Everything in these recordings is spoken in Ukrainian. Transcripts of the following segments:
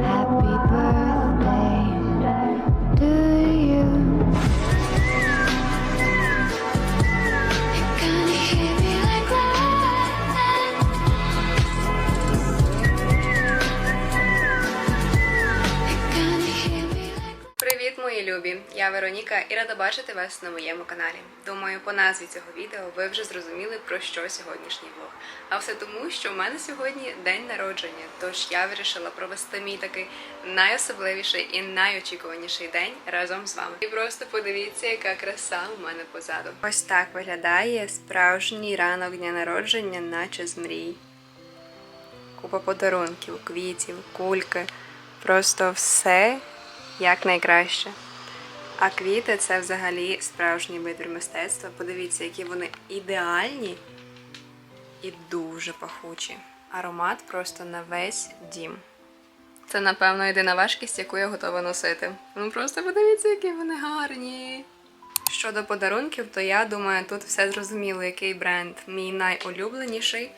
Happy Я Вероніка і рада бачити вас на моєму каналі. Думаю, по назві цього відео ви вже зрозуміли про що сьогоднішній влог. А все тому, що в мене сьогодні день народження, тож я вирішила провести мій такий найособливіший і найочікуваніший день разом з вами. І просто подивіться, яка краса у мене позаду. Ось так виглядає справжній ранок дня народження, наче з мрій. Купа подарунків, квітів, кульки. Просто все як найкраще. А квіти це взагалі справжній вибір мистецтва. Подивіться, які вони ідеальні і дуже пахучі. Аромат просто на весь дім. Це, напевно, єдина важкість, яку я готова носити. Ну просто подивіться, які вони гарні. Щодо подарунків, то я думаю, тут все зрозуміло, який бренд мій найулюбленіший.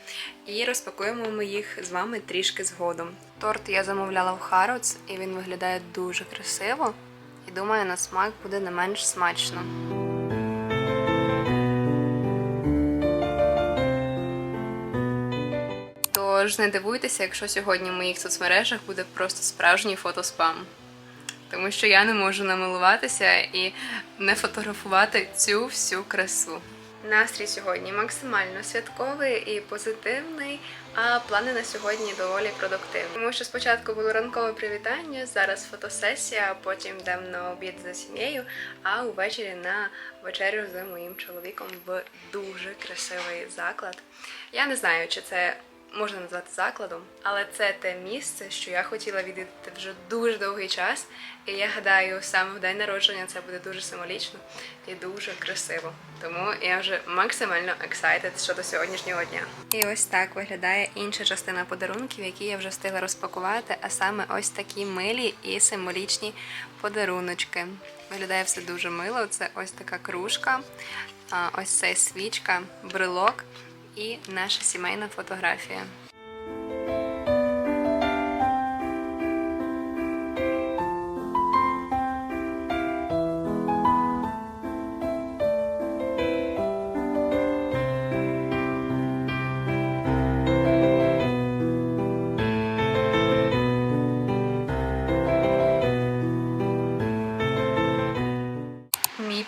І розпакуємо ми їх з вами трішки згодом. Торт я замовляла в Harrods, і він виглядає дуже красиво. І думаю, на смак буде не менш смачно. Тож не дивуйтеся, якщо сьогодні в моїх соцмережах буде просто справжній фотоспам. Тому що я не можу намилуватися і не фотографувати цю всю красу. Настрій сьогодні максимально святковий і позитивний, а плани на сьогодні доволі продуктивні. Тому що спочатку було ранкове привітання, зараз фотосесія, а потім йдемо на обід за сім'єю, а увечері на вечерю з моїм чоловіком в дуже красивий заклад. Я не знаю, чи це можна назвати закладом, але це те місце, що я хотіла відвідати вже дуже довгий час. І я гадаю, саме в день народження це буде дуже символічно і дуже красиво. Тому я вже максимально excited щодо сьогоднішнього дня. І ось так виглядає інша частина подарунків, які я вже встигла розпакувати, а саме ось такі милі і символічні подаруночки. Виглядає все дуже мило. Це ось така кружка, ось цей свічка, брелок і наша сімейна фотографія.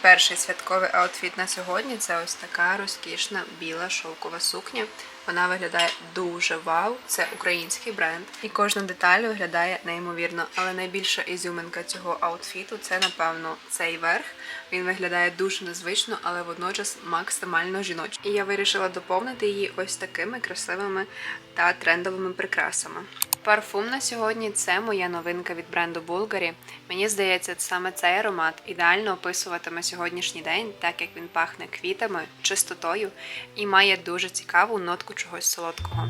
Перший святковий аутфіт на сьогодні це ось така розкішна біла шовкова сукня. Вона виглядає дуже вау. Це український бренд, і кожна деталь виглядає неймовірно. Але найбільша ізюминка цього аутфіту це, напевно, цей верх. Він виглядає дуже незвично, але водночас максимально жіночно. І я вирішила доповнити її ось такими красивими та трендовими прикрасами. Парфум на сьогодні це моя новинка від бренду Bulgari. Мені здається, саме цей аромат ідеально описуватиме сьогоднішній день, так як він пахне квітами, чистотою і має дуже цікаву нотку чогось солодкого.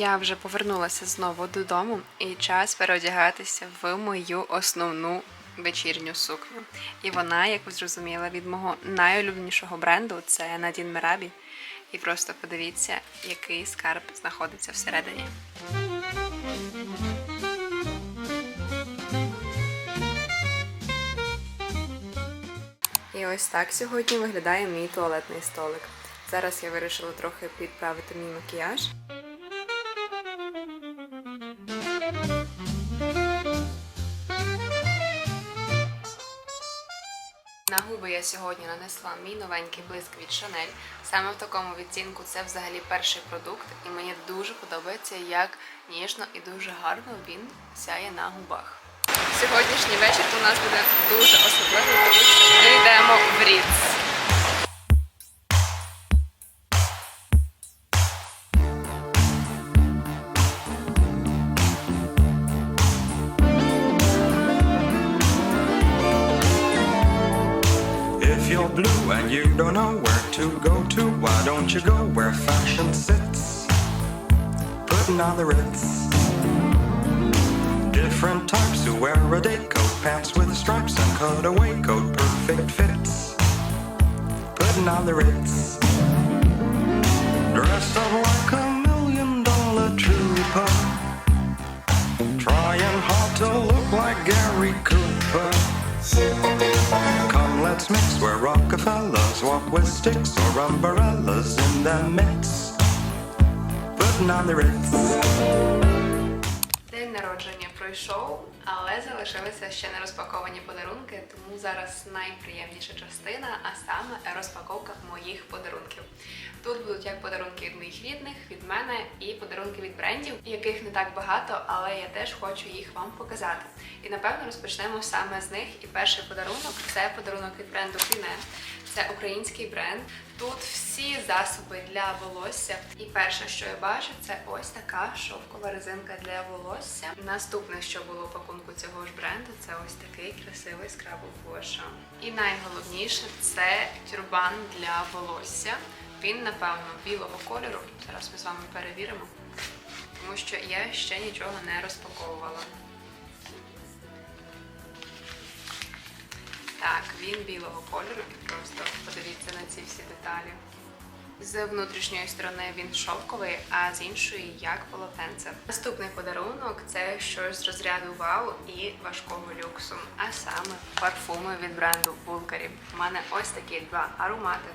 Я вже повернулася знову додому, і час переодягатися в мою основну вечірню сукню. І вона, як ви зрозуміли, від мого найулюбленішого бренду це Nadine Merabi. І просто подивіться, який скарб знаходиться всередині. І ось так сьогодні виглядає мій туалетний столик. Зараз я вирішила трохи підправити мій макіяж. На губи я сьогодні нанесла мій новенький блиск від Chanel. Саме в такому відтінку це взагалі перший продукт, і мені дуже подобається, як ніжно і дуже гарно він сяє на губах. Сьогоднішній вечір у нас буде дуже особливий, тому що ми йдемо в to go to, why don't you go where fashion sits? Putting on the ritz. Different types who wear a day coat, pants with stripes and cutaway coat, perfect fits. Putting on the ritz. Dressed up like a million dollar trooper. Trying hard to look like Gary Cooper. Come, let's mix where Rockefellers walk with sticks or umbrellas in their midst. Putting on the Ritz. День народження пройшов, Але залишилися ще не розпаковані подарунки, тому зараз найприємніша частина, а саме розпаковка моїх подарунків. Тут будуть як подарунки від моїх рідних, від мене і подарунки від брендів, яких не так багато, але я теж хочу їх вам показати. І напевно розпочнемо саме з них. І перший подарунок це подарунок від бренду Кліне. Це український бренд. Тут всі засоби для волосся. І перше, що я бачу, це ось така шовкова резинка для волосся. Наступне, що було в пакунку цього ж бренду, це ось такий красивий скрабл воша. І найголовніше це тюрбан для волосся. Він, напевно, білого кольору. Зараз ми з вами перевіримо, тому що я ще нічого не розпаковувала. Так, він білого кольору і просто подивіться на ці всі деталі. З внутрішньої сторони він шовковий, а з іншої як полотенце. Наступний подарунок це щось з розряду вау і важкого люксу, а саме парфуми від бренду Bulgari. У мене ось такі два аромати.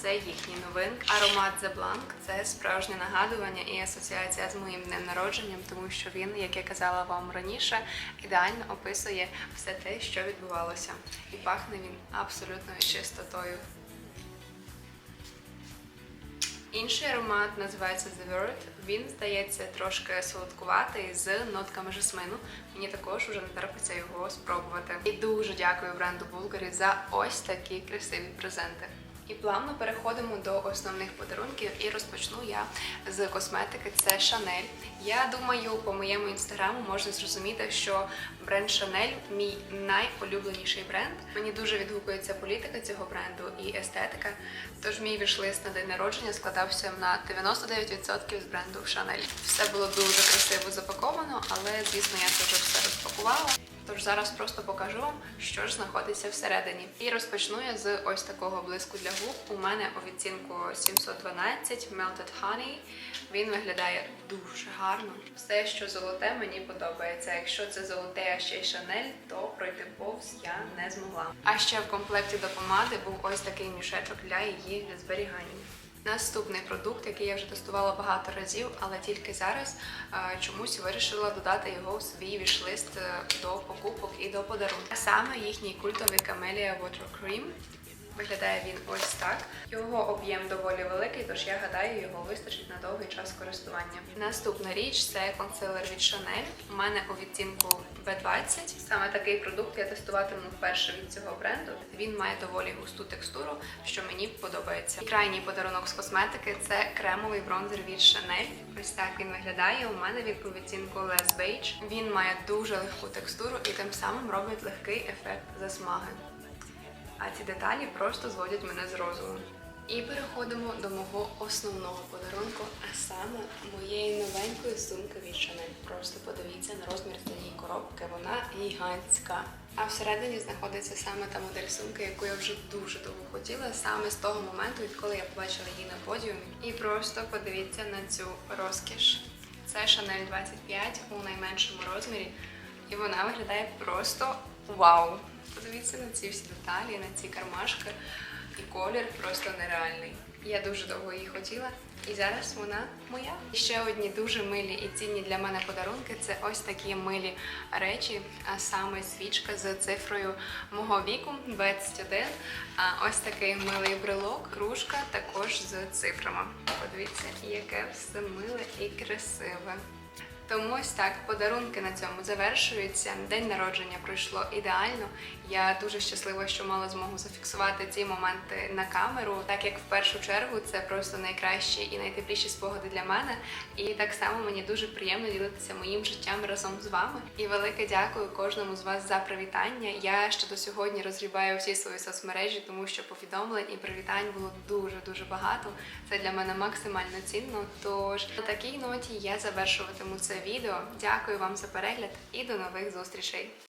Це їхній новинки. Аромат The Blanc – це справжнє нагадування і асоціація з моїм днем народженням, тому що він, як я казала вам раніше, ідеально описує все те, що відбувалося. І пахне він абсолютною чистотою. Інший аромат називається The Word. Він здається трошки солодкуватий з нотками жасмину. Мені також уже не терпиться його спробувати. І дуже дякую бренду Bulgari за ось такі красиві презенти. І плавно переходимо до основних подарунків і розпочну я з косметики. Це Chanel. Я думаю, по моєму інстаграму можна зрозуміти, що бренд Chanel мій найулюбленіший бренд. Мені дуже відгукується політика цього бренду і естетика. Тож мій вішлист на день народження складався на 99% з бренду Chanel. Все було дуже красиво запаковано, але звісно я це вже все розпакувала. Тож зараз просто покажу вам, що ж знаходиться всередині. І розпочну я з ось такого блиску для губ. У мене у відцінку 712 Melted Honey. Він виглядає дуже гарно. Все, що золоте, мені подобається. Якщо це золоте, а ще й Шанель, то пройти повз я не змогла. А ще в комплекті до помади був ось такий мішечок для її зберігання. Наступний продукт, який я вже тестувала багато разів, але тільки зараз е, чомусь вирішила додати його в свій вішлист е, до покупок і до подарунків. А саме їхній культовий Camellia Water Cream. Виглядає він ось так. Його об'єм доволі великий, тож я гадаю, його вистачить на довгий час користування. Наступна річ це консилер від Chanel. У мене у відтінку B20. Саме такий продукт я тестуватиму вперше від цього бренду. Він має доволі густу текстуру, що мені подобається. І крайній подарунок з косметики це кремовий бронзер від Chanel. Ось так він виглядає. У мене він у відтінку Les Beige. Він має дуже легку текстуру і тим самим робить легкий ефект засмаги. А ці деталі просто зводять мене з розуму. І переходимо до мого основного подарунку, а саме моєї новенької сумки від Chanel. Просто подивіться на розмір цієї коробки, вона гігантська. А всередині знаходиться саме та модель сумки, яку я вже дуже довго хотіла, саме з того моменту, відколи я побачила її на подіумі. І просто подивіться на цю розкіш. Це Chanel 25 у найменшому розмірі, і вона виглядає просто вау! Подивіться на ці всі деталі, на ці кармашки. І колір просто нереальний. Я дуже довго її хотіла, і зараз вона моя. І ще одні дуже милі і цінні для мене подарунки це ось такі милі речі, а саме свічка з цифрою мого віку 21. А ось такий милий брелок, кружка також з цифрами. Подивіться, яке все миле і красиве. Тому ось так подарунки на цьому завершуються. День народження пройшло ідеально. Я дуже щаслива, що мала змогу зафіксувати ці моменти на камеру, так як в першу чергу це просто найкращі і найтепліші спогади для мене. І так само мені дуже приємно ділитися моїм життям разом з вами. І велике дякую кожному з вас за привітання. Я ще до сьогодні розгрібаю всі свої соцмережі, тому що повідомлень і привітань було дуже дуже багато. Це для мене максимально цінно. Тож на такій ноті я завершуватиму це відео. Дякую вам за перегляд і до нових зустрічей.